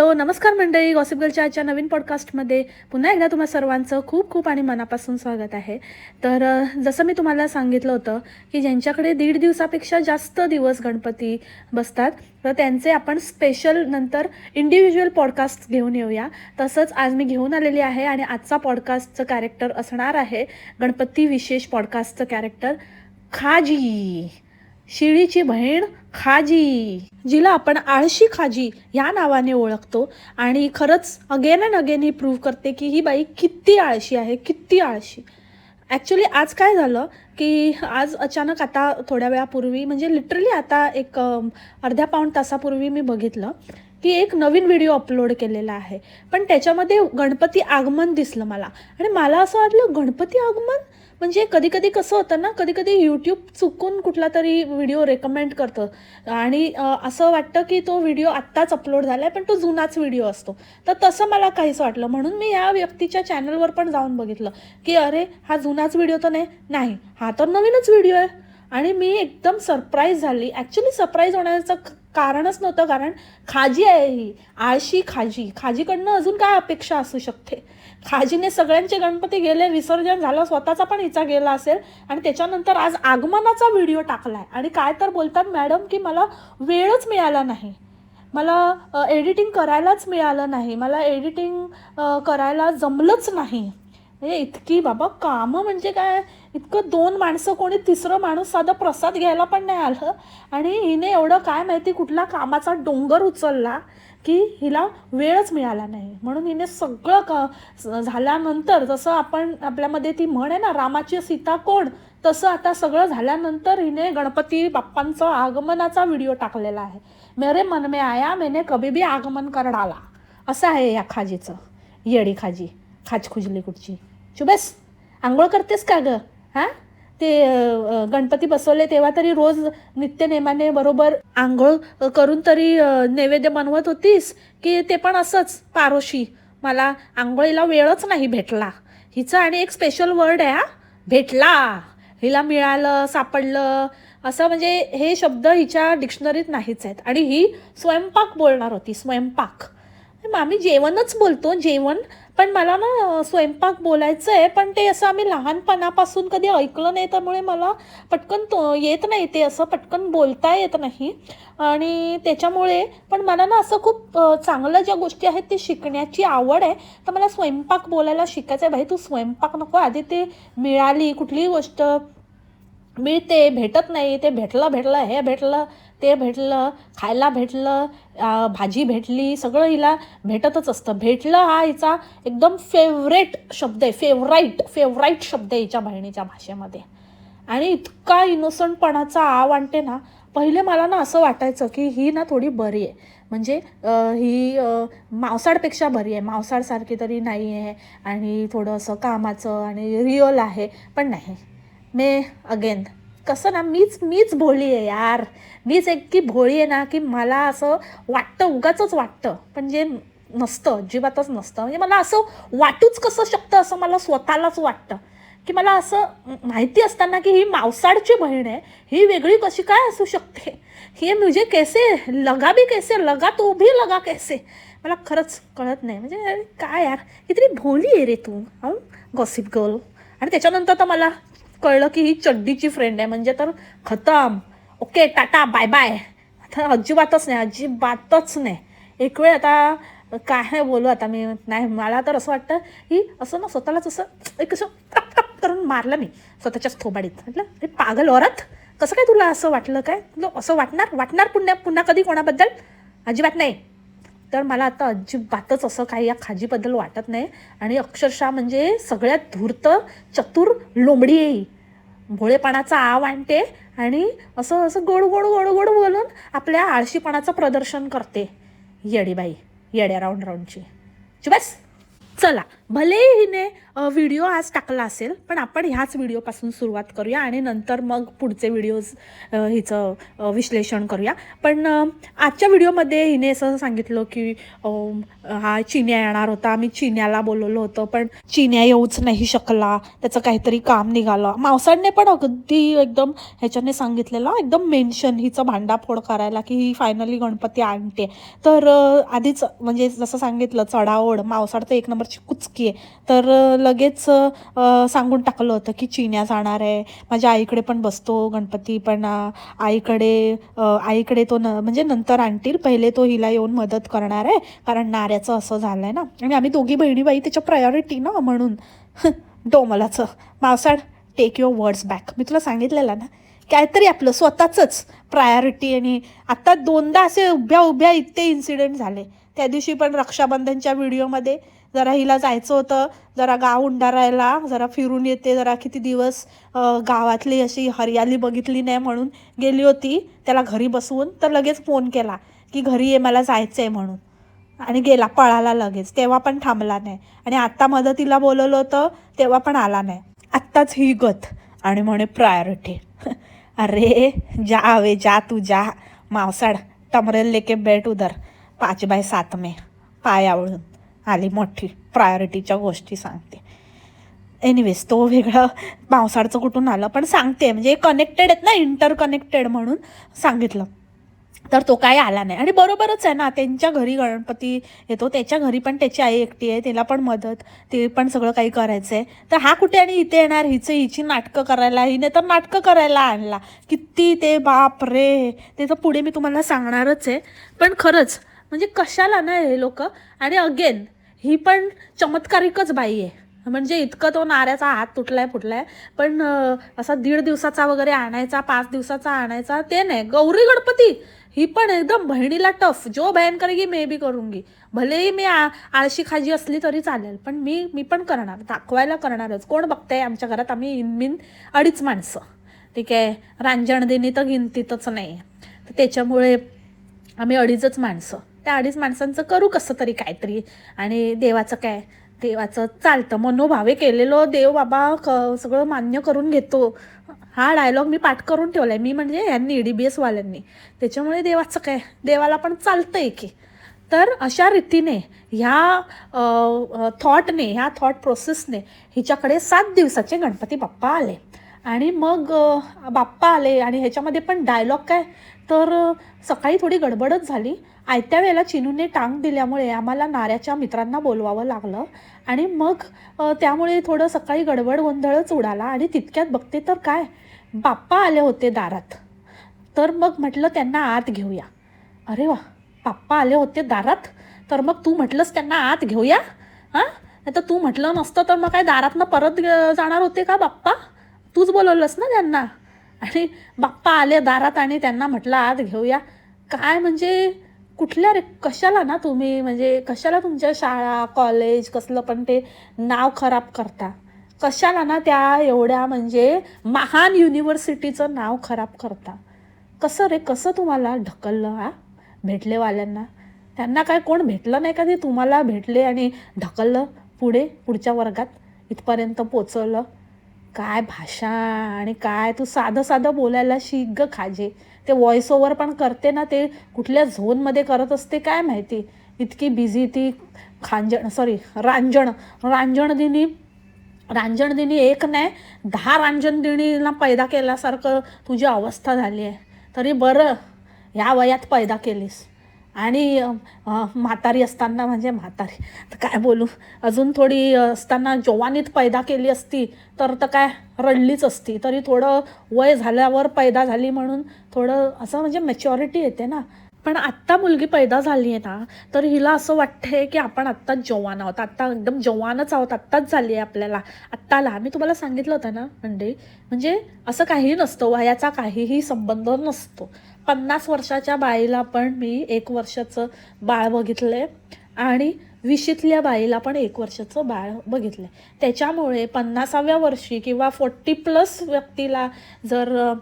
Hello नमस्कार मंडळी गॉसिबगलच्या आजच्या नवीन पॉडकास्टमध्ये पुन्हा एकदा तुम्हा सर्वांचं खूप खूप आणि मनापासून स्वागत आहे. तर जसं मी तुम्हाला सांगितलं होतं की ज्यांच्याकडे दीड दिवसापेक्षा जास्त दिवस गणपती बसतात तर त्यांचे आपण स्पेशल नंतर इंडिव्हिज्युअल पॉडकास्ट घेऊन येऊया. तसंच आज मी घेऊन आलेली आहे आणि आजचा पॉडकास्टचं कॅरेक्टर असणार आहे गणपती विशेष पॉडकास्टचं कॅरेक्टर खाजी. शिळीची बहीण खाजी. जिला आपण आळशी खाजी या नावाने ओळखतो आणि खरंच अगेन अँड अगेन ही प्रूव्ह करते की ही बाई किती आळशी आहे किती आळशी. ॲक्च्युली आज काय झालं की आज अचानक आता थोड्या वेळापूर्वी म्हणजे लिटरली आता एक अर्ध्या पाऊण तासापूर्वी मी बघितलं की एक नवीन व्हिडिओ अपलोड केलेला आहे. पण त्याच्यामध्ये गणपती आगमन दिसलं मला. आणि मला असं वाटलं गणपती आगमन? म्हणजे कधी कधी कसं होतं ना कधी कधी यूट्यूब चुकून कुठला तरी व्हिडिओ रेकमेंड करतं. आणि असं वाटतं की तो व्हिडिओ आत्ताच अपलोड झाला आहे पण तो जुनाच व्हिडिओ असतो. तर तसं मला काहीच वाटलं. म्हणून मी या व्यक्तीच्या चॅनलवर पण जाऊन बघितलं की अरे हा जुनाच व्हिडिओ तर नाही नाही. हा तर नवीनच व्हिडिओ आहे. आणि मी एकदम सरप्राईज झाली. ॲक्च्युली सरप्राईज होण्याचं कारणच नव्हतं. कारण खाजी आहे ही. आळशी खाजी. खाजीकडनं अजून काय अपेक्षा असू शकते? खाजीने सगळ्यांचे गणपती गेले विसर्जन झालं स्वतःचा पण हिचा गेला असेल. आणि त्याच्यानंतर आज आगमनाचा व्हिडिओ टाकलाय. आणि काय तर बोलतात मॅडम की मला वेळच मिळाला नाही. मला एडिटिंग करायलाच मिळालं नाही. मला एडिटिंग करायला जमलंच नाही. म्हणजे इतकी बाबा कामं म्हणजे काय? इतकं दोन माणसं कोणी तिसरं माणूस साधा प्रसाद घ्यायला पण नाही आलं. आणि हिने एवढं काय माहिती कुठला कामाचा डोंगर उचलला. की हिला वेळच मिळाला नाही. म्हणून हिने सगळं क झाल्यानंतर जसं आपण आपल्यामध्ये ती म्हण आहे ना रामाची सीता कोण? तसं आता सगळं झाल्यानंतर हिने गणपती बाप्पांचं आगमनाचा व्हिडिओ टाकलेला आहे. मेरे मन में आया मेने कभी भी आगमन कर डाला असं आहे या खाजीचं. येडी खाजी. खाज खुजली कुठची. चुबेस आंघोळ करतेस का गं? हां? ते गणपती बसवले तेव्हा तरी रोज नित्यनेमाने बरोबर आंघोळ करून तरी नैवेद्य बनवत होतीस? की ते पण असंच पारोशी? मला आंघोळीला वेळच नाही भेटला. हिचं आणि एक स्पेशल वर्ड आहे हा भेटला. हिला मिळालं सापडलं. असं म्हणजे हे शब्द हिच्या डिक्शनरीत नाहीच आहेत. आणि ही स्वयंपाक बोलणार होती स्वयंपाक. आम्ही जेवणच बोलतो जेवण. पण मला ना स्वयंपाक बोलायचं आहे पण ते असं आम्ही लहानपणापासून कधी ऐकलं नाही त्यामुळे मला पटकन तो येत नाही ते असं पटकन बोलता येत नाही. आणि त्याच्यामुळे पण मला ना असं खूप चांगलं ज्या गोष्टी आहेत ते शिकण्याची आवड आहे. तर मला स्वयंपाक बोलायला शिकायचं आहे भाई तू स्वयंपाक नको. आधी ते मिळाली कुठलीही गोष्ट मिळते भेटत नाही ते भेटलं भेटलं हे भेटलं. ते भेटलं खायला भेटलं भाजी भेटली सगळं हिला भेटतच असतं. भेटलं हा हिचा एकदम फेवरेट शब्द आहे फेवराईट फेवराईट शब्द आहे हिच्या बहिणीच्या भाषेमध्ये. आणि इतका इनोसंटपणाचा आव आणते ना पहिले मला ना असं वाटायचं की ही ना थोडी बरी आहे. म्हणजे ही मावसाळपेक्षा बरी आहे. मावसाळसारखी तरी नाही आहे आणि थोडंसं कामाचं आणि रिअल आहे पण नाही. मे अगेन कसं ना मीच मीच भोळी आहे यार. मीच एक की भोळी आहे ना की मला असं वाटतं उगाचंच वाटतं. पण जे नसतं अजिबातच नसतं. म्हणजे मला असं वाटूच कसं शकतं असं मला स्वतःलाच वाटतं. की मला असं माहिती असताना की ही मावसाडची बहीण आहे ही वेगळी कशी काय असू शकते? हे म्हणजे कैसे लगा भी कैसे? लगा तो भी लगा कैसे? मला खरंच कळत नाही. म्हणजे अरे काय यार किती भोली आहे रे तू हं? गॉसिप गर्ल आणि त्याच्यानंतर तर मला कळलं की ही चड्डीची फ्रेंड आहे. म्हणजे तर खतम. ओके टाटा बाय बाय आता अजिबातच नाही अजिबातच नाही. एक वेळ आता काय बोलू आता मी. नाही मला तर असं वाटतं की असं ना स्वतःलाच असं एक असं टप टप करून मारलं मी स्वतःच्याच थोबाडीत. म्हटलं अरे पागल औरत कसं काय तुला असं वाटलं काय? तुला असं वाटणार? वाटणार पुन्हा पुन्हा कधी कोणाबद्दल? अजिबात नाही. तर मला आता अजिबातच असं काही या खाजीबद्दल वाटत नाही. आणि अक्षरशः म्हणजे सगळ्यात धूर्त चतुर लोंबडी. आहे भोळेपणाचा आव आणते आणि असं असं गोड गोड गोड गोड बोलून आपल्या आळशीपणाचं प्रदर्शन करते येडीबाई येड्या राऊंड राऊंडची बस चला. भले हिने व्हिडिओ आज टाकला असेल पण आपण ह्याच व्हिडिओपासून सुरुवात करूया आणि नंतर मग पुढचे व्हिडिओज हिचं विश्लेषण करूया. पण आजच्या व्हिडिओमध्ये हिने असं सांगितलं की हा चिन्या येणार होता आम्ही चिन्याला बोलवलं होतं पण चिन्या येऊच नाही शकला त्याचं काहीतरी काम निघालं. मावसाडने पण अगदी एकदम ह्याच्याने सांगितलेलं एकदम मेन्शन हिचं भांडाफोड करायला की ही फायनली गणपती आणते. तर आधीच म्हणजे जसं सांगितलं चढाओढ मावसाड तर एक नंबरची कुचकी आहे तर लगेच सांगून टाकलं होतं की चिन्या जाणार आहे. माझ्या आईकडे पण बसतो गणपती पण आईकडे आईकडे तो न म्हणजे नंतर आणतील पहिले तो हिला येऊन मदत करणार आहे कारण नाऱ्याचं असं झालं आहे ना. आणि आम्ही दोघी बहिणी बाई त्याच्या प्रायोरिटी ना म्हणून. डोमलाचं मावसाड टेक युअर वर्ड्स बॅक मी तुला सांगितलेलं ना. काहीतरी आपलं स्वतःचंच प्रायोरिटी आणि आत्ता दोनदा असे उभ्या उभ्या इतके इन्सिडेंट झाले. त्या दिवशी पण रक्षाबंधनच्या व्हिडिओमध्ये जरा हिला जायचं होतं जरा गाव उंडारायला जरा फिरून येते जरा किती दिवस गावातली अशी हरियाली बघितली नाही म्हणून गेली होती. त्याला घरी बसवून तर लगेच फोन केला की घरी ये मला जायचं आहे म्हणून. आणि गेला पळाला लगेच. तेव्हा पण थांबला नाही. आणि आत्ता मदतीला बोलवलं होतं तेव्हा पण आला नाही. आत्ताच ही गत. आणि म्हणे प्रायोरिटी. अरे जा आवे जा तू जा. मावसाड टमरेल लेके बैठ उधर. पाच बाय सात मे. पायावळून आली मोठी. प्रायोरिटीच्या गोष्टी सांगते. एनिवेज तो वेगळं पावसाळचं कुठून आलं पण सांगते. म्हणजे कनेक्टेड आहेत ना इंटरकनेक्टेड म्हणून सांगितलं. तर तो काय आला नाही. आणि बरोबरच आहे ना त्यांच्या घरी गणपती येतो. त्याच्या घरी पण त्याची आई एकटी आहे. तिला पण मदत ते पण सगळं काही करायचं आहे तर हा कुठे आणि इथे येणार? हिचं हिची नाटकं करायला हिने तर नाटकं करायला आणला. किती ते बाप रे! ते तर पुढे मी तुम्हाला सांगणारच आहे. पण खरंच म्हणजे कशाला ना हे लोक? आणि अगेन ही पण चमत्कारिकच बाई आहे. म्हणजे इतकं तो नाऱ्याचा हात तुटलाय फुटलाय. पण असा दीड दिवसाचा वगैरे आणायचा पाच दिवसाचा आणायचा ते नाही. गौरी गणपती! ही पण एकदम बहिणीला टफ. जो बहन करेगी मे बी करूंगी भलेही मी आ आळशी खाजी असली तरी चालेल. पण मी मी पण करणार. दाखवायला करणारच. कोण बघताय आमच्या घरात? आम्ही इनमिन अडीच माणसं. ठीक आहे? रांजण तर गिनतीतच नाही. तर त्याच्यामुळे आम्ही अडीचच माणसं. त्या अडीच माणसांचं करू कसं तरी काहीतरी. आणि देवाचं काय? देवाचं चालतं. मनोभावे केलेलो देव बाबा क सगळं मान्य करून घेतो. हा डायलॉग मी पाठ करून ठेवला आहे मी म्हणजे यांनी ई डी बी एसवाल्यांनी त्याच्यामुळे देवाचं काय? देवाला पण चालतं आहे की. तर अशा रीतीने ह्या थॉटने ह्या थॉट प्रोसेसने हिच्याकडे सात दिवसाचे गणपती बाप्पा आले. आणि मग बाप्पा आले आणि ह्याच्यामध्ये पण डायलॉग काय? तर सकाळी थोडी गडबडच झाली. आयत्या वेळेला चिनूने टांग दिल्यामुळे आम्हाला नाऱ्याच्या मित्रांना बोलवावं लागलं. आणि मग त्यामुळे थोडं सकाळी गडबड गोंधळच उडाला. आणि तितक्यात बघते तर काय? बाप्पा आले होते दारात. तर मग म्हटलं त्यांना आत घेऊया. अरे वा! बाप्पा आले होते दारात? तर मग तू म्हटलंस त्यांना आत घेऊया? हां? नाही तर तू म्हटलं नसतं तर मग काय दारातनं परत जाणार होते का बाप्पा? तूच बोलवलंस ना त्यांना. आणि बाप्पा आले दारात आणि त्यांना म्हटलं आत घेऊया. काय म्हणजे? कुठल्या रे कशाला ना तुम्ही? म्हणजे कशाला तुमच्या शाळा कॉलेज कसलं पण ते नाव खराब करता? कशाला ना त्या एवढ्या म्हणजे महान युनिव्हर्सिटीचं नाव खराब करता? कसं रे कसं तुम्हाला ढकललं हा? भेटलेवाल्यांना. त्यांना काय कोण भेटलं नाही का ते तुम्हाला भेटले आणि ढकललं पुढे पुढच्या वर्गात इथपर्यंत पोचवलं. काय भाषा आणि काय तू साधं साधं बोलायला शिक ग खाजे. ते व्हॉइस ओवर पण करते ना ते कुठल्या झोनमध्ये करत असते काय माहिती? इतकी बिझी ती खांजण सॉरी रांजण. रांजण दिनी रांजण दिनी एक नाही दहा रांजण दिनीला पैदा केल्यासारखं तुझी अवस्था झाली आहे तरी बरं ह्या वयात पैदा केलीस. आणि म्हातारी असताना म्हणजे म्हातारी. तर काय बोलू? अजून थोडी असताना जवानीत पैदा केली असती तर तर काय रडलीच असती. तरी थोडं वय झाल्यावर पैदा झाली म्हणून थोडं असं म्हणजे मॅच्युरिटी येते ना. पण आत्ता मुलगी पैदा झाली आहे ना तर हिला असं वाटतंय की आपण आत्ताच जवान आहोत. आत्ता एकदम जवानच आहोत. आत्ताच झाली आहे आपल्याला. आत्ताला. मी तुम्हाला सांगितलं होतं ना म्हणजे म्हणजे असं काही नसतं. वयाचा काहीही संबंध नसतो. पन्नास वर्षाच्या बाईला पण मी एक वर्षाचं बाळ बघितलंय. आणि विशीतल्या बाईला पण एक वर्षाचं बाळ बघितलंय. त्याच्यामुळे पन्नासाव्या वर्षी किंवा फोर्टी प्लस व्यक्तीला जर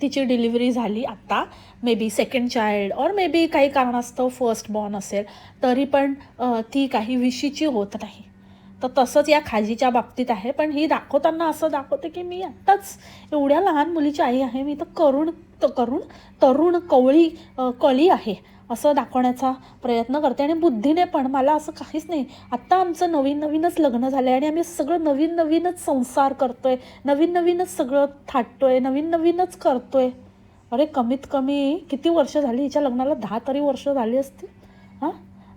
तिची डिलिव्हरी झाली आत्ता मे बी सेकंड चाइल्ड और मे बी काही कारणास्तव फर्स्ट बॉर्न असेल तरी पण ती काही विशीची होत नाही. तर तसंच या खाजीच्या बाबतीत आहे. पण ही दाखवताना असं दाखवते की मी आत्ताच एवढ्या लहान मुलीची आई आहे मी तर करून त- तरुण कवळी कळी आहे असं दाखवण्याचा प्रयत्न करते. आणि बुद्धीने पण मला असं काहीच नाही. आत्ता आमचं नवीन नवीनच लग्न झालं आहे आणि आम्ही सगळं नवीन नवीनच संसार करतोय. नवीन नवीनच सगळं थाटतोय. नवीन नवीनच करतोय. अरे कमीत कमी किती वर्ष झाली? हिच्या लग्नाला दहा तरी वर्ष झाली असतील. हां?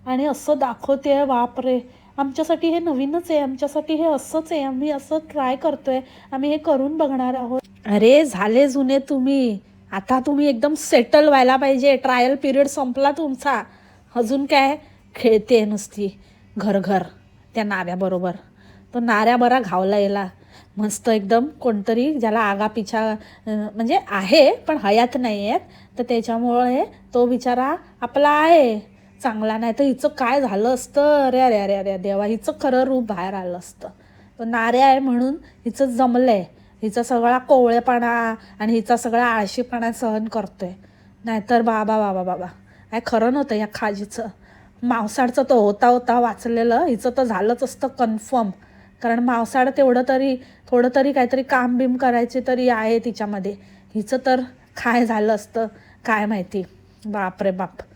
आणि असं दाखवते आहे बापरे आमच्यासाठी हे नवीनच आहे. आमच्यासाठी हे असंच आहे. आम्ही असं ट्राय करतोय. आम्ही हे करून बघणार आहोत. अरे झाले जुने तुम्ही. आता तुम्ही एकदम सेटल व्हायला पाहिजे. ट्रायल पिरियड संपला तुमचा. अजून काय? खेळते नुसती. घर घर त्या नाऱ्याबरोबर. तो नाऱ्या बरा घावला येला. मस्त एकदम कोणतरी ज्याला आगापिछा म्हणजे आहे पण हयात नाही आहेत तर त्याच्यामुळे तो बिचारा आपला आहे. चांगला नाही तर हिचं काय झालं असतं? अरे अरे अरे अरे देवा. हिचं खरं रूप बाहेर आलं असतं. तो नाऱ्या आहे म्हणून हिचं जमलं आहे हिचा सगळा कोवळेपणा आणि हिचा सगळा आळशीपणा सहन करतोय. नाहीतर बाबा बाबा बाबा. काय खरं नव्हतं या खाजीचं. मावसाडचं तो होता होता वाचलेलं. हिचं तर झालंच असतं कन्फर्म कारण मावसाड तेवढं तरी थोडं तरी काहीतरी काम बिम करायचे तरी आहे तिच्यामध्ये. हिचं तर काय झालं असतं काय माहिती. बाप रे बाप.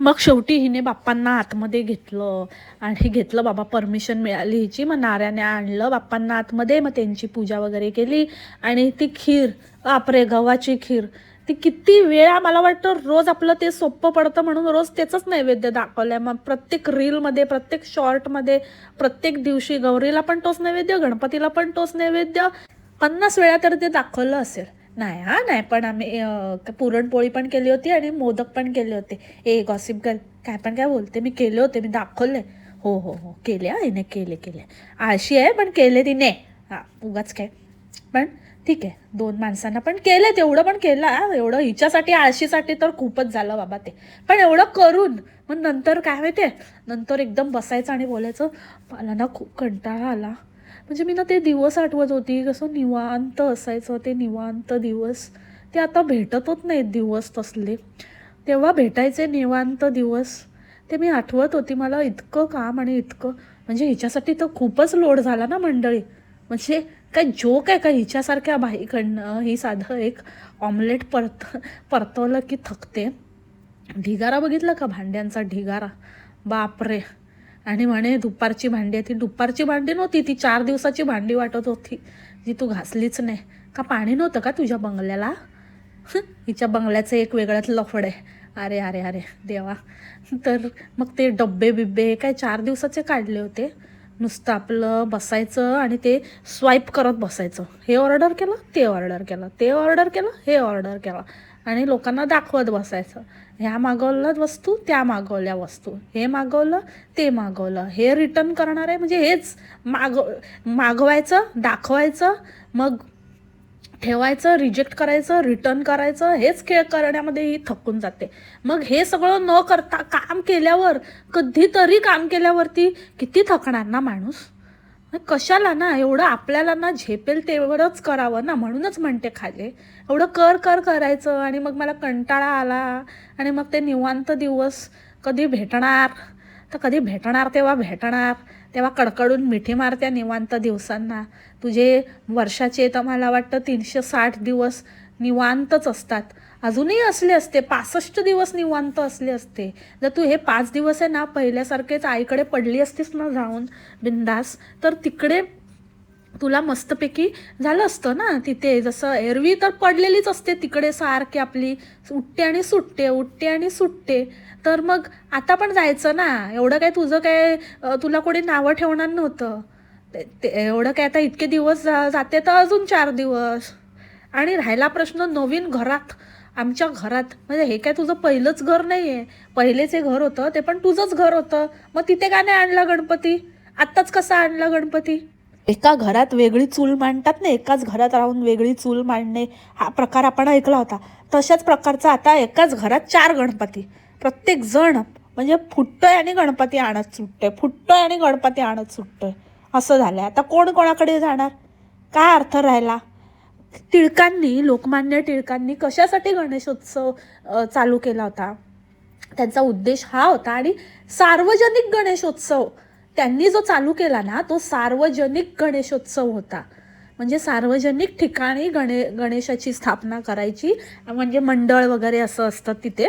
मग शेवटी हिने बाप्पांना आतमध्ये घेतलं आणि घेतलं बाबा परमिशन मिळाली हिची. मग नाऱ्याने आणलं बाप्पांना आतमध्ये मग त्यांची पूजा वगैरे केली आणि ती खीर बापरे गव्हाची खीर. ती किती वेळा मला वाटतं रोज आपलं ते सोपं पडतं म्हणून रोज त्याचंच नैवेद्य दाखवलंय. मग प्रत्येक रीलमध्ये प्रत्येक शॉर्टमध्ये प्रत्येक दिवशी गौरीला पण तोच नैवेद्य गणपतीला पण तोच नैवेद्य. पन्नास वेळा तर ते दाखवलं असेल. नाही हा नाही पण आम्ही पुरणपोळी पण केली होती आणि मोदक पण केले होते. ए गॉसिप गर्ल काय पण काय बोलते? मी केले होते मी दाखवले. हो हो हो केले हा हिने केले केले. आळशी आहे पण केले तिने. हा उगाच काय. पण ठीक आहे दोन माणसांना पण केलं तेवढं पण केलं एवढं हिच्यासाठी आळशीसाठी तर खूपच झालं बाबा ते. पण एवढं करून मग नंतर काय माहिती नंतर एकदम बसायचं आणि बोलायचं मला ना खूप कंटाळा आला. म्हणजे मी ना ते दिवस आठवत होती कसं निवांत असायचं ते निवांत दिवस. ते आता भेटतच नाहीत दिवस तसले. तेव्हा भेटायचे निवांत दिवस. ते मी आठवत होती मला इतकं काम आणि इतकं म्हणजे हिच्यासाठी तर खूपच लोड झाला ना मंडळी. म्हणजे काय जोक आहे का? हिच्यासारख्या बाईकडनं ही साधं एक ऑमलेट परत परतवलं की थकते. ढिगारा बघितला का भांड्यांचा ढिगारा? बापरे. आणि म्हणे दुपारची भांडी आहे ती. दुपारची भांडी नव्हती ती चार दिवसाची भांडी वाटत होती. जी तू घासलीच नाही. का पाणी नव्हतं का तुझ्या बंगल्याला? हिच्या बंगल्याचं एक वेगळंच लफड आहे. अरे अरे अरे देवा. तर मग ते डब्बे बिब्बे काय चार दिवसाचे काढले होते. नुसतं आपलं बसायचं आणि ते स्वाईप करत बसायचं. हे ऑर्डर केलं ते ऑर्डर केलं ते ऑर्डर केलं हे ऑर्डर केलं. आणि लोकांना दाखवत बसायचं. ह्या मागवलं वस्तू त्या मागवल्या वस्तू. हे मागवलं ते मागवलं. हे रिटर्न करणार आहे म्हणजे हेच माग मागवायचं दाखवायचं मग ठेवायचं रिजेक्ट करायचं रिटर्न करायचं हेच खेळ करण्यामध्ये ही थकून जाते. मग हे सगळं न करता काम केल्यावर कधीतरी काम केल्यावरती किती थकणार ना माणूस? कशाला ना एवढं आपल्याला ना झेपेल तेवढंच करावं ना म्हणूनच म्हणते खाले. एवढं कर कर करायचं आणि मग मला कंटाळा आला आणि मग ते निवांत दिवस कधी भेटणार? तर कधी भेटणार तेव्हा भेटणार. तेव्हा कडकडून मिठी मारत्या निवांत दिवसांना. तुझे वर्षाचे तर मला वाटतं तीनशे साठ दिवस निवांतच असतात. अजूनही असले असते पासष्ट दिवस निवांत असले असते. जर तू हे पाच दिवस आहे ना पहिल्यासारखेच आईकडे पडली असतीस ना जाऊन बिंदास तर तिकडे तुला मस्तपैकी झालं असतं ना तिथे. जसं एरवी तर पडलेलीच असते तिकडे सारखी आपली उठते आणि सुटते उठते आणि सुटते. तर मग आता पण जायचं ना एवढं काय तुझं काय तुला कोणी नावं ठेवणार नव्हतं. ते- ते एवढं काय आता इतके दिवस जा- जाते तर अजून चार दिवस. आणि राहिला प्रश्न नवीन घरात. आमच्या घरात म्हणजे हे काय तुझं पहिलंच घर नाही आहे पहिलेच हे घर होतं ते पण तुझंच घर होतं. मग तिथे का नाही आणला गणपती? आत्ताच कसा आणला गणपती? एका घरात वेगळी चूल मांडतात ना एकाच घरात राहून वेगळी चूल मांडणे हा प्रकार आपण ऐकला होता. तशाच प्रकारचा आता एकाच घरात चार गणपती. प्रत्येक जण म्हणजे फुटतोय आणि गणपती आणत सुटतोय फुटतोय आणि गणपती आणत सुटतोय. असं झालंय. आता कोण कोणाकडे जाणार? काय अर्थ राहिला? टिळकांनी लोकमान्य टिळकांनी कशासाठी गणेशोत्सव चालू केला होता? त्यांचा उद्देश हा होता आणि सार्वजनिक गणेशोत्सव त्यांनी जो चालू केला ना तो सार्वजनिक गणेशोत्सव होता. म्हणजे सार्वजनिक ठिकाणी गणे गणेशाची स्थापना करायची म्हणजे मंडळ वगैरे असं असतं तिथे.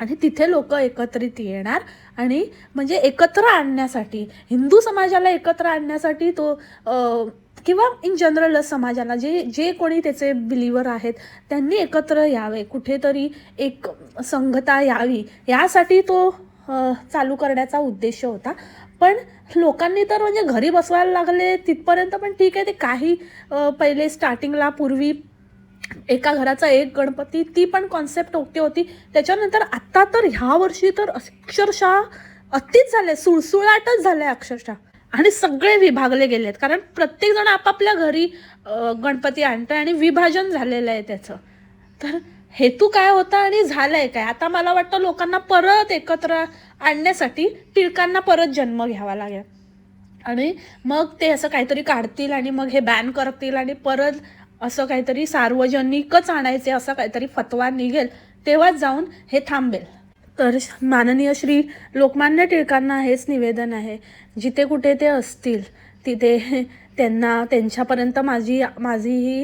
आणि तिथे लोक एकत्रित येणार आणि म्हणजे एकत्र आणण्यासाठी हिंदू समाजाला एकत्र आणण्यासाठी तो किंवा इन जनरल समाजाला जे जे कोणी त्याचे बिलिव्हर आहेत त्यांनी एकत्र यावे. कुठेतरी एक संघता यावी. यासाठी तो चालू करण्याचा उद्देश होता. पण लोकांनी तर म्हणजे घरी बसवायला लागले तिथपर्यंत पण ठीक आहे ते काही पहिले स्टार्टिंगला पूर्वी एका घराचा एक गणपती ती पण कॉन्सेप्ट ओके होती. त्याच्यानंतर आत्ता तर ह्या वर्षी तर अक्षरशः अतिच झाले सुळसुळाटच झाले अक्षरशः. आणि सगळे विभागले गेले आहेत कारण प्रत्येकजण आपापल्या घरी गणपती आणतंय आणि विभाजन झालेलं आहे त्याचं. तर हेतू काय होता आणि झालं आहे काय? आता मला वाटतं लोकांना परत एकत्र आणण्यासाठी टिळकांना परत जन्म घ्यावा लागेल. आणि मग ते असं काहीतरी काढतील आणि मग हे बॅन करतील आणि परत असं काहीतरी सार्वजनिकच आणायचे असं काहीतरी फतवा निघेल तेव्हाच जाऊन हे थांबेल. तर माननीय श्री लोकमान्य टिळकांना हेच निवेदन आहे. जिथे कुठे ते असतील तिथे त्यांना त्यांच्यापर्यंत माझी माझी ही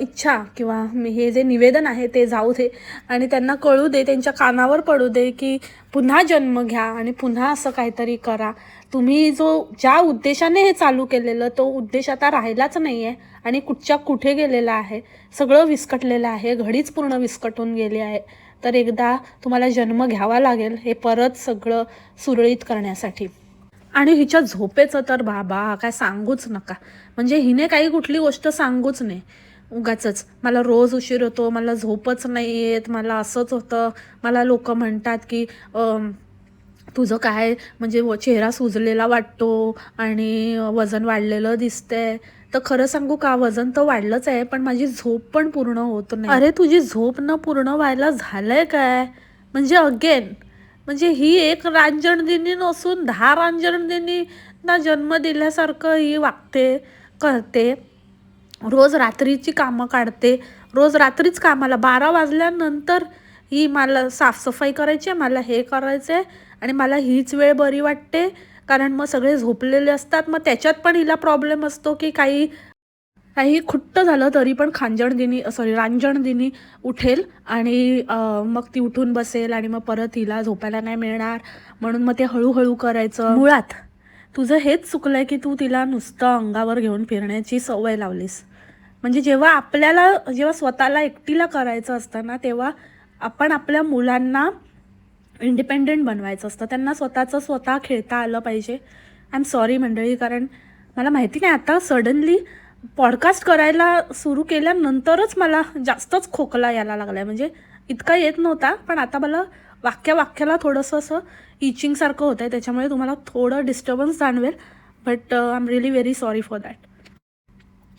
इच्छा किंवा मी हे जे निवेदन आहे ते जाऊ दे आणि त्यांना कळू दे त्यांच्या कानावर पडू दे की पुन्हा जन्म घ्या आणि पुन्हा असं काहीतरी करा. तुम्ही जो ज्या उद्देशाने हे चालू केलेलं तो उद्देश आता राहिलाच नाही आहे आणि कुठच्या कुठे गेलेला आहे सगळं विस्कटलेलं आहे घडीच पूर्ण विस्कटून गेली आहे. तर एकदा तुम्हाला जन्म घ्यावा लागेल हे परत सगळं सुरळीत करण्यासाठी. आणि हिच्या झोपेचं तर बाबा काय सांगूच नका. म्हणजे हिने काही कुठली गोष्ट सांगूच नाही उगाच मला रोज उशीर होतो मला झोपच नाही येत मला असंच होतं. मला लोक म्हणतात की तुझं काय म्हणजे व- चेहरा सुजलेला वाटतो आणि वजन वाढलेलं दिसतंय. तर खरं सांगू का वजन तर वाढलंच आहे पण माझी झोप पण पूर्ण होत नाही. अरे तुझी झोप न पूर्ण व्हायला झालंय काय? म्हणजे अगेन म्हणजे ही एक रांजणदिनी नसून दहा रांजणदिनी ना जन्म दिल्यासारखं ही वागते करते. रोज रात्रीची कामं काढते. रोज रात्रीच कामाला बारा वाजल्यानंतर ही मला साफसफाई करायची आहे मला हे करायचं आहे आणि मला हीच वेळ बरी वाटते. कारण मग सगळे झोपलेले असतात मग त्याच्यात पण हिला प्रॉब्लेम असतो की काही काही खुट्ट झालं तरी पण खांजण दिनी सॉरी रांजण दिनी उठेल आणि मग ती उठून बसेल आणि मग परत हिला झोपायला नाही मिळणार. म्हणून मग ते हळूहळू करायचं. मुळात. तुझं हेच चुकलंय की तू तिला नुसतं अंगावर घेऊन फिरण्याची सवय लावलीस. म्हणजे जेव्हा आपल्याला जेव्हा स्वतःला एकटीला करायचं असतं ना तेव्हा आपण आपल्या मुलांना इंडिपेंडेंट बनवायचं असतं. त्यांना स्वतःचं स्वतः खेळता आलं पाहिजे. आय एम सॉरी मंडळी कारण मला माहिती नाही आता सडनली पॉडकास्ट करायला सुरू केल्यानंतरच मला जास्तच खोकला यायला लागला आहे म्हणजे इतका येत नव्हता पण आता मला वाक्या वाक्याला थोडंसं असं इचिंगसारखं होतं आहे त्याच्यामुळे तुम्हाला थोडं डिस्टर्बन्स जाणवेल but I am really very sorry for that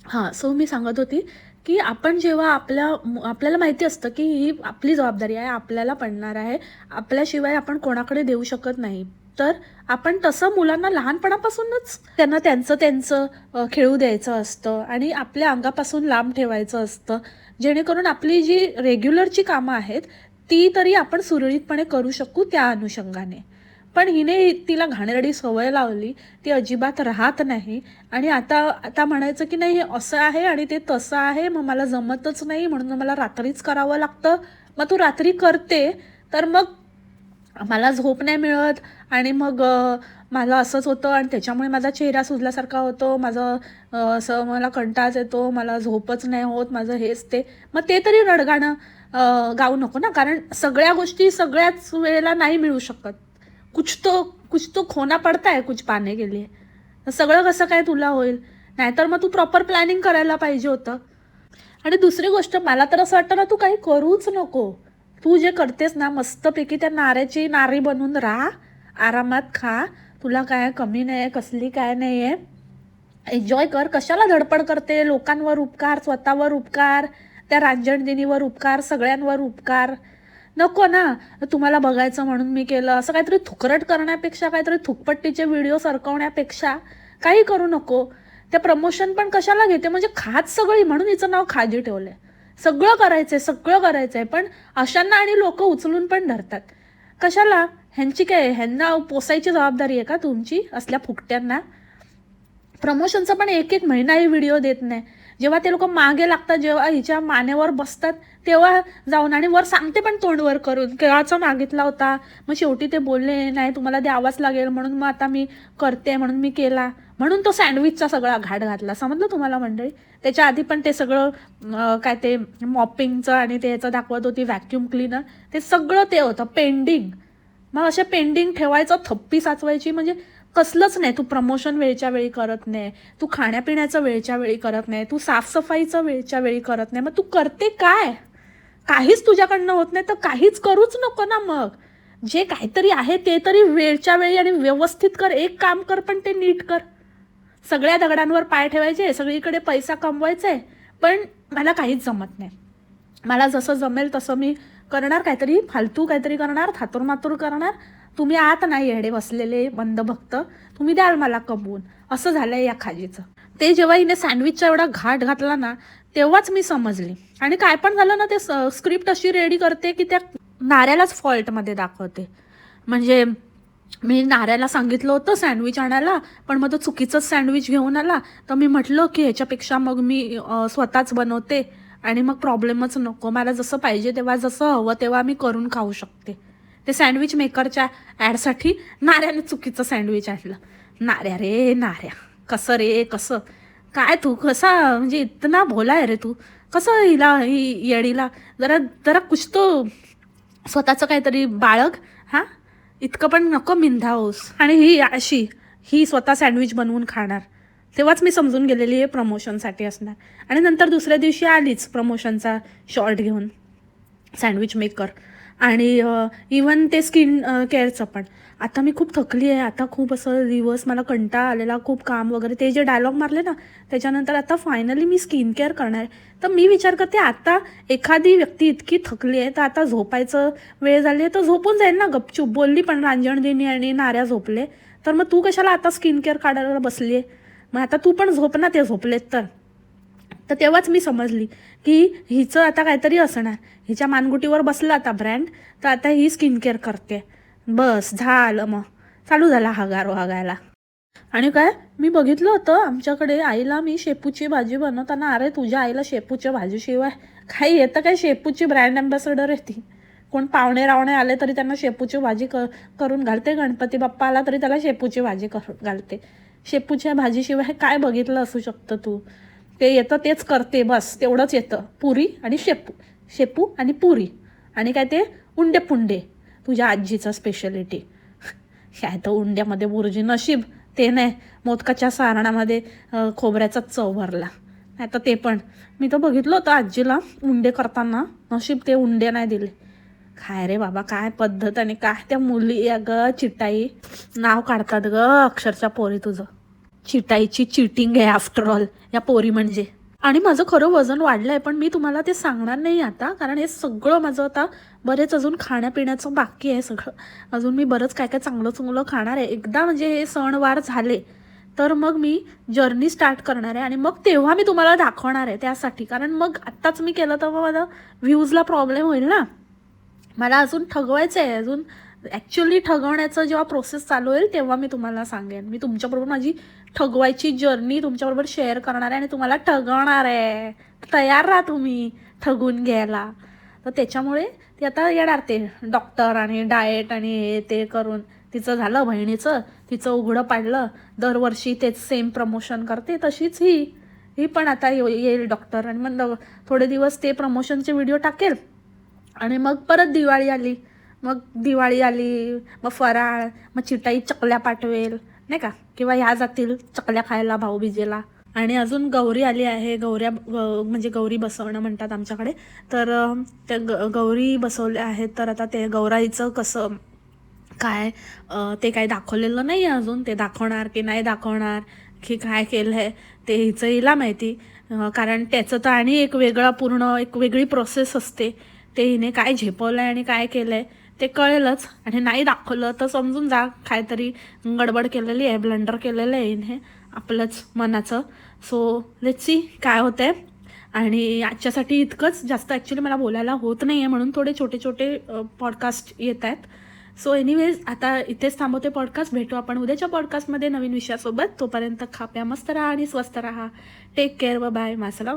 हां सो मी सांगत होती की आपण जेव्हा आपल्या आपल्याला माहिती असतं की ही आपली जबाबदारी आहे आपल्याला पडणार आहे आपल्याशिवाय आपण कोणाकडे देऊ शकत नाही. तर आपण तसं मुलांना लहानपणापासूनच त्यांना त्यांचं त्यांचं खेळू द्यायचं असतं आणि आपल्या अंगापासून लांब ठेवायचं असतं. जेणेकरून आपली जी रेग्युलरची कामं आहेत ती तरी आपण सुरळीतपणे करू शकू त्या अनुषंगाने. पण हिने तिला घाणेरडी सवय लावली ती अजिबात राहत नाही. आणि आता आता म्हणायचं की नाही हे असं आहे आणि ते तसं आहे मग मला जमतच नाही म्हणून मला रात्रीच करावं लागतं. मग तू रात्री करते तर मग मला झोप नाही मिळत. आणि मग मला असंच होतं आणि त्याच्यामुळे माझा चेहरा सुजल्यासारखा होतो. माझं असं मला कंटाच येतो. मला झोपच नाही होत. माझं हेच ते. मग ते तरी रडगाणं गाऊ नको ना. कारण सगळ्या गोष्टी सगळ्याच वेळेला नाही मिळू शकत. कुछ तो कुछ तो खोना पडता आहे कुछ पाने के लिए. सगळं कसं काय तुला होईल? नाहीतर मग तू प्रॉपर प्लॅनिंग करायला पाहिजे होतं. आणि दुसरी गोष्ट मला तर असं वाटतं ना तू काही करूच नको. तू जे करतेस ना मस्तपैकी त्या नाऱ्याची नारी बनून राहा. आरामात खा. तुला काय कमी नाही आहे कसली काय नाही आहे एन्जॉय कर. कशाला धडपड करते? लोकांवर उपकार स्वतःवर उपकार त्या रांजणदिनीवर उपकार सगळ्यांवर उपकार. नको ना तुम्हाला बघायचं म्हणून मी केलं. असं काहीतरी थुकरट करण्यापेक्षा काहीतरी थुकपट्टीचे व्हिडिओ सरकवण्यापेक्षा काही करू नको. ते प्रमोशन पण कशाला घेते? म्हणजे खात सगळी म्हणून हिचं नाव खाजी ठेवलंय. सगळं करायचंय सगळं करायचंय पण अशांना आणि लोक उचलून पण धरतात. कशाला? ह्यांची काय ह्यांना पोसायची जबाबदारी आहे का तुमची असल्या फुकट्यांना? प्रमोशनचा पण एक एक महिनाही व्हिडिओ देत नाही. जेव्हा ते लोक मागे लागतात जेव्हा हिच्या मानेवर बसतात तेव्हा जाऊन आणि वर सांगते पण तोंडवर करून केव्हाचा मागितला होता मग शेवटी ते बोलले नाही तुम्हाला द्यावाच लागेल म्हणून मग आता मी करते म्हणून मी केला. म्हणून तो सँडविचचा सगळा घाट घातला. समजलं तुम्हाला मंडळी? त्याच्या आधी पण ते सगळं काय ते मॉपिंगचं आणि ते याचं दाखवत होती व्हॅक्युम क्लीनर. ते सगळं ते होतं पेंडिंग. मग अशा पेंडिंग ठेवायचं थप्पी साचवायची म्हणजे कसलंच नाही. तू प्रमोशन वेळच्या वेळी करत नाही. तू खाण्यापिण्याचं वेळच्या वेळी करत नाही. तू साफसफाईचं वेळच्या वेळी करत नाही. मग तू करते काय? काहीच तुझ्याकडनं होत नाही तर काहीच करूच नको ना मग. जे काहीतरी आहे ते तरी वेळच्या वेळी आणि व्यवस्थित कर. एक काम कर पण ते नीट कर. सगळ्या दगडांवर पाय ठेवायचे सगळीकडे पैसा कमवायचा पण मला काहीच जमत नाही. मला जसं जमेल तसं मी करणार. काहीतरी फालतू काहीतरी करणार थातूर मातूर करणार. तुम्ही आत नाही येडे बसलेले बंद भक्त तुम्ही द्याल मला कमवून असं झालंय या खाजीचं. ते जेव्हा हिने सँडविचचा एवढा घाट घातला ना तेव्हाच मी समजली. आणि काय पण झालं ना ते स्क्रिप्ट अशी रेडी करते की त्या नाऱ्यालाच फॉल्टमध्ये दाखवते. म्हणजे मी नाऱ्याला सांगितलं होतं सँडविच आणायला पण मग तो चुकीचंच सँडविच घेऊन आला. तर मी म्हटलं की ह्याच्यापेक्षा मग मी स्वतःच बनवते आणि मग प्रॉब्लेमच नको. मला जसं पाहिजे तेव्हा जसं हवं तेव्हा मी करून खाऊ शकते. ते सँडविच मेकरच्या ॲडसाठी नाऱ्याने चुकीचं सँडविच आणलं. नाऱ्या रे नाऱ्या. कसं रे कसं? काय तू कसा म्हणजे इतना भोला आहे रे तू. कसं हिला ही येडीला? जरा जरा कुछ तो स्वतःचं काहीतरी बाळग हां? इतकं पण नको मिंधावूस. आणि ही अशी ही स्वतः सँडविच बनवून खाणार. तेव्हाच मी समजून गेलेली आहे प्रमोशनसाठी असणार. आणि नंतर दुसऱ्या दिवशी आलीच प्रमोशनचा शॉर्ट घेऊन. सँडविच मेकर आणि इवन ते स्किन केअरचं पण. आता मी खूप थकली आहे. आता खूप असं दिवस मला कंटाळा आलेला खूप काम वगैरे. ते जे डायलॉग मारले ना त्याच्यानंतर आता फायनली मी स्किन केअर करणार आहे. तर मी विचार करते आता एखादी व्यक्ती इतकी थकली आहे तर आता झोपायचं वेळ झाली आहे तर झोपून जाईल ना गपचूप. बोलली पण रांजणदिनी आणि नाऱ्या झोपले. तर मग तू कशाला आता स्किन केअर काढायला बसली आहे मग आता तू पण झोप ना ते झोपलेत तर. तर तेव्हाच मी समजली. की हिचं आता काहीतरी असणार. हिच्या मानगुटीवर बसलं आता ब्रँड तर आता ही स्किन केअर करते. बस झालं मग. चालू झाला हगार हगायला आणि काय? मी बघितलं होतं आमच्याकडे आईला मी शेपूची भाजी बनवताना अरे तुझ्या आईला शेपूच्या भाजीशिवाय काही येतं काय? शेपूची ब्रँड अँबॅसेडर आहे ती. कोण पाहुणे रावणे आले तरी त्यांना शेपूची भाजी क करून घालते. गणपती बाप्पा आला तरी त्याला शेपूची भाजी करून घालते. शेपूच्या भाजीशिवाय काय बघितलं असू शकतं तू? ते येतं तेच करते बस तेवढंच येतं. पुरी आणि शेपू. शेपू आणि पुरी. आणि काय ते? उंडे पुंडे. तुझ्या आजीचं स्पेशलिटी काय तर उंड्यामध्ये बुर्जी नशीब. ते नाही. मोदकाच्या सारणामध्ये खोबऱ्याचा चव भरला. नाही तर ते पण. मी तर बघितलं होतं आजीला उंडे करताना. नशीब ते उंडे नाही दिले. काय रे बाबा काय पद्धत आणि काय त्या मुली या ग चिटाई नाव काढतात ग अक्षरशः पोरी तुझं. चिटाईची चिटिंग आहे आफ्टर ऑल या पोरी म्हणजे. आणि माझं खरं वजन वाढलं आहे पण मी तुम्हाला ते सांगणार नाही आता कारण हे सगळं माझं आता बरेच अजून खाण्यापिण्याचं बाकी आहे सगळं. अजून मी बरंच काय काय चांगलं चांगलं खाणार आहे. एकदा म्हणजे हे सणवार झाले तर मग मी जर्नी स्टार्ट करणार आहे. आणि मग तेव्हा मी तुम्हाला दाखवणार आहे त्यासाठी. कारण मग आत्ताच मी केलं तर मग माझा व्ह्यूजला प्रॉब्लेम होईल ना. मला अजून ठगवायचं आहे अजून ॲक्च्युली ठगवण्याचं जेव्हा प्रोसेस चालू होईल तेव्हा मी तुम्हाला सांगेन. मी तुमच्याबरोबर माझी ठगवायची जर्नी तुमच्याबरोबर शेअर करणार आहे आणि तुम्हाला ठगवणार आहे. तयार राहा तुम्ही ठगून घ्यायला. तर त्याच्यामुळे ती आता येणार ते डॉक्टर आणि डाएट आणि हे ते करून. तिचं झालं बहिणीचं तिचं उघडं पाडलं. दरवर्षी तेच सेम प्रमोशन करते तशीच ही. ही पण आता येईल डॉक्टर आणि मग थोडे दिवस ते प्रमोशनचे व्हिडिओ टाकेल. आणि मग परत दिवाळी आली. मग दिवाळी आली मग फराळ मग चिटाई चकल्या पाठवेल नाही का? किंवा ह्या जातील चकल्या खायला भाऊबीजेला आणि अजून गौरी आली आहे गौऱ्या म्हणजे गौरी बसवणं म्हणतात आमच्याकडे. तर त्या ग गौरी बसवल्या आहेत तर आता ते गौराईचं कसं काय ते काय दाखवलेलं नाही आहे अजून. ते दाखवणार की नाही दाखवणार की काय केलं आहे ते हिचं हिला माहिती. कारण त्याचं तर आणि एक वेगळा पूर्ण एक वेगळी प्रोसेस असते. ते हिने काय झेपवलं आहे आणि काय केलं आहे ते कळेलच. आणि नाही दाखवलं तर समजून जा काहीतरी गडबड केलेली आहे ब्लंडर केलेलं आहे हे आपलंच मनाचं. सो लेट्स सी काय होतंय. आणि आजच्यासाठी इतकंच जास्त ॲक्च्युली मला बोलायला होत नाही आहे म्हणून थोडे छोटे छोटे पॉडकास्ट येत आहेत. सो एनिवेज आता इथेच थांबवते पॉडकास्ट भेटू आपण उद्याच्या पॉडकास्टमध्ये नवीन विषयासोबत. तोपर्यंत खाप्या मस्त राहा आणि स्वस्त राहा. टेक केअर व बाय मासला